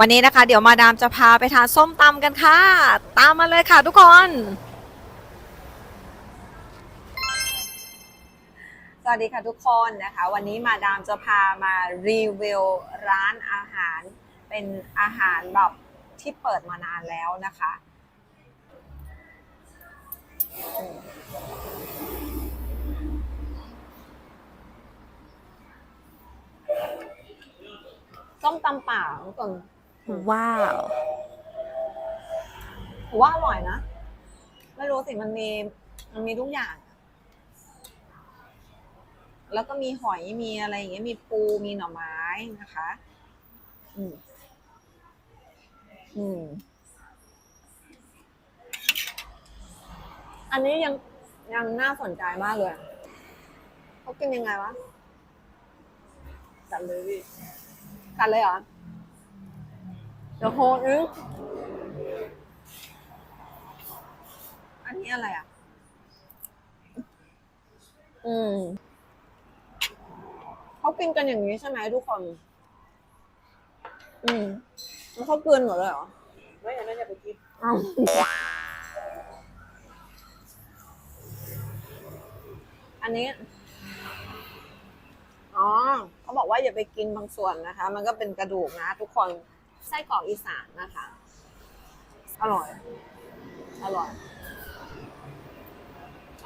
วันนี้นะคะ เดี๋ยวมาดามจะพาไปทานส้มตำกันค่ะ ตามมาเลยค่ะทุกคน สวัสดีค่ะทุกคนนะคะ วันนี้มาดามจะพามารีวิวร้านอาหาร เป็นอาหารแบบที่เปิดมานานแล้วนะคะ ส้มตำป่าทุกคน ว้าวผมว่าอร่อยนะ ไม่รู้สิมันมีมันมีทุกอย่าง แล้วก็มีหอยมีอะไรอย่างเงี้ยมีปูมีหน่อไม้นะคะ อืมอืมอันนี้ยังยังน่าสนใจมากเลยอะเขากินยังไงวะจัดเลยพี่กัดเลยเหรอ เดี๋ยวโฮนึงอันนี้อะไรอะ อืม เขากินกันอย่างนี้ใช่ไหมทุกคน อืม แล้วเขาเกลือนหมดเลยเหรอ ไม่อันนั้นอย่าไปกินอ้าวอันนี้ อ๋อ เขาบอกว่าอย่าไปกินบางส่วนนะคะ มันก็เป็นกระดูกนะทุกคน ไส้กรอกอีสานนะคะ อร่อย อร่อย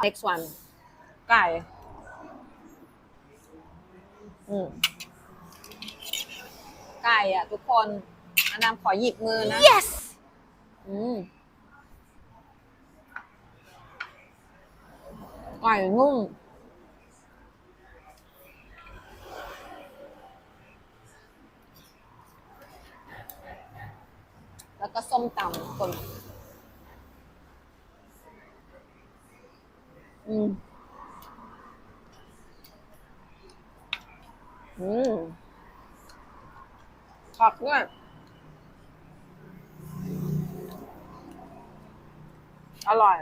next one ไก่ อืมไก่อะ ทุกคนอันนำขอหยิบมือนะ yes อืมไก่นุ่ม แล้วก็ส้มตำคนอืม อืมผักด้วยอร่อย